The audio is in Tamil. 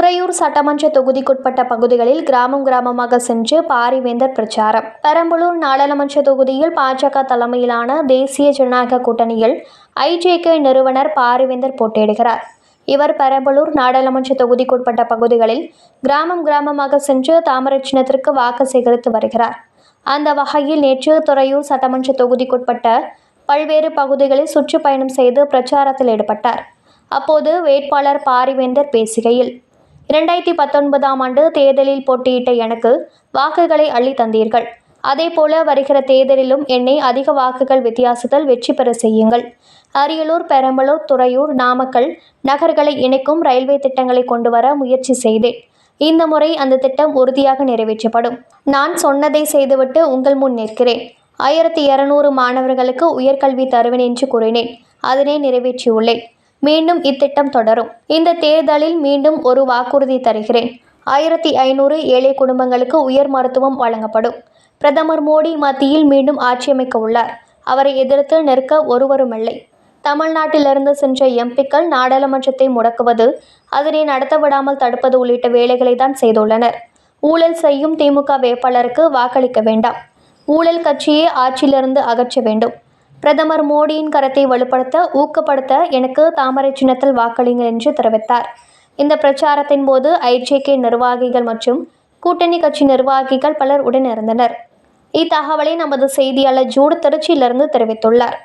துறையூர் சட்டமன்ற தொகுதிக்குட்பட்ட பகுதிகளில் கிராமம் கிராமமாக சென்று பாரிவேந்தர் பிரச்சாரம். பெரம்பலூர் நாடாளுமன்ற தொகுதியில் பாஜக தலைமையிலான தேசிய ஜனநாயக கூட்டணியில் ஐஜேகே நிறுவனர் பாரிவேந்தர் போட்டியிடுகிறார். இவர் பெரம்பலூர் நாடாளுமன்ற தொகுதிக்குட்பட்ட பகுதிகளில் கிராமம் கிராமமாக சென்று தாமரை சின்னத்திற்கு வாக்கு சேகரித்து வருகிறார். அந்த வகையில் நேற்று துறையூர் சட்டமன்ற தொகுதிக்குட்பட்ட பல்வேறு பகுதிகளில் சுற்றுப்பயணம் செய்து பிரச்சாரத்தில் ஈடுபட்டார். அப்போது வேட்பாளர் பாரிவேந்தர் பேசுகையில் இரண்டாயிரத்தி பத்தொன்பதாம் ஆண்டு தேர்தலில் போட்டியிட்ட எனக்கு வாக்குகளை அள்ளி தந்தீர்கள். அதேபோல வருகிற தேர்தலிலும் என்னை அதிக வாக்குகள் வித்தியாசத்தில் வெற்றி பெற செய்யுங்கள். அரியலூர் பெரம்பலூர் துறையூர் நாமக்கல் நகர்களை இணைக்கும் ரயில்வே திட்டங்களை கொண்டு வர முயற்சி செய்தேன். இந்த முறை அந்த திட்டம் உறுதியாக நிறைவேற்றப்படும். நான் சொன்னதை செய்துவிட்டு உங்கள் முன் நிற்கிறேன். ஆயிரத்தி இருநூறு மாணவர்களுக்கு உயர்கல்வி தருவேன் என்று கூறினேன். அதனை நிறைவேற்றியுள்ளேன். மீண்டும் இத்திட்டம் தொடரும். இந்த தேர்தலில் மீண்டும் ஒரு வாக்குறுதி தருகிறேன். ஆயிரத்தி ஐநூறு ஏழை குடும்பங்களுக்கு உயர் மருத்துவம் வழங்கப்படும். பிரதமர் மோடி மத்தியில் மீண்டும் ஆட்சியமைக்க உள்ளார். அவரை எதிர்த்து நிற்க ஒருவருமில்லை. தமிழ்நாட்டிலிருந்து சென்ற எம்பிக்கள் நாடாளுமன்றத்தை முடக்குவது அதனை நடத்த விடாமல் தடுப்பது உள்ளிட்ட வேலைகளை தான் செய்துள்ளனர். ஊழல் செய்யும் திமுக வேட்பாளருக்கு வாக்களிக்க வேண்டாம். ஊழல் கட்சியை ஆட்சியிலிருந்து அகற்ற வேண்டும். பிரதமர் மோடியின் கரத்தை வலுப்படுத்த ஊக்கப்படுத்த எனக்கு தாமரை சின்னத்தில் வாக்களிங்க என்று தெரிவித்தார். இந்த பிரச்சாரத்தின் போது ஐஜேகே நிர்வாகிகள் மற்றும் கூட்டணி கட்சி நிர்வாகிகள் பலர் உடனிருந்தனர் இத்தகவலை நமது செய்தியாளர் ஜூடு திருச்சியிலிருந்து தெரிவித்துள்ளார்.